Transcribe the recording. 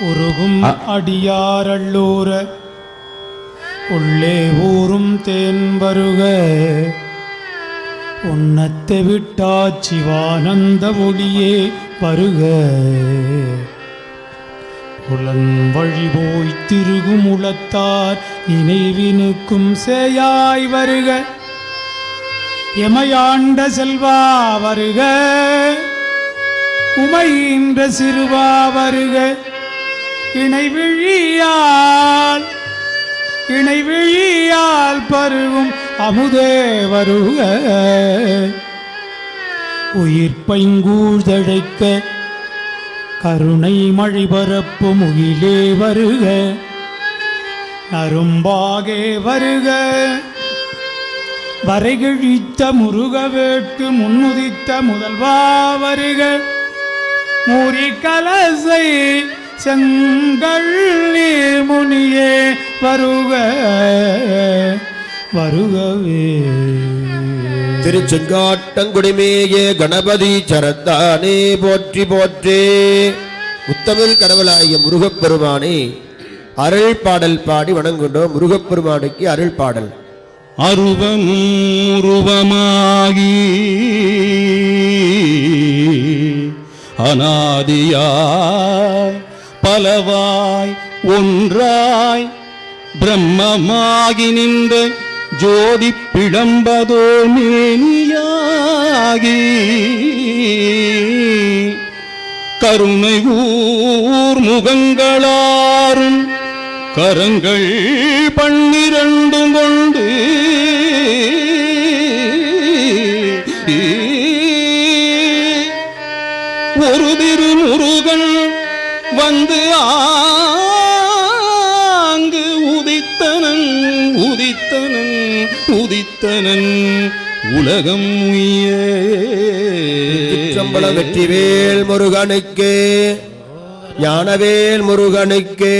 உருகும் அடியாரள்ளூர உள்ளே ஊறும் தேன் வருக. உன்னத்தை விட்டா சிவானந்த ஒளியே வருக. உளன்வழி போய் திருகும் உளத்தார் நினைவினுக்கும் சேயாய் வருக. எமையாண்ட செல்வா வருக. உமையின்ற சிறுவா வருக. இணைவிழியால் இணைவிழியால் பருவும் அமுதே வருக. உயிர்ப்பைங்கூழ்தழைக்க கருணை மழை பரப்பு முகிலே வருக. நரும்பாகே வருக. வரைகிழித்த முருக வேட்டு முன்னுதித்த முதல்வா வருக. மூரி கலசை செங்கல் நீர் முனியே வருக வருகவே. திருச்செங்காட்டங்குடிமேய கணபதி சரத்தானே போற்றி போற்றே. முத்தமிழ் கடவுளாகிய முருகப்பெருமானே அருள் பாடல் பாடி வணங்குகின்றோம். முருகப்பெருமானுக்கு அருள் பாடல். அருவமுருவமாகி அநாதியாய் பலவாய் ஒன்றாய் பிரம்மமாகி நின்ற ஜோதி பிழம்பதோ மேனியாகி. கருணை ஊர் முகங்களாரும் கரங்கள் பன்னிரண்டு கொண்டு ஒரு திருமுருகன் வந்து ஆங்கு உதித்தனன் உதித்தனன் உதித்தனன். உலகம் சம்பள வெற்றிவேல் முருகனுக்கு ஞானவேல் முருகனுக்கு.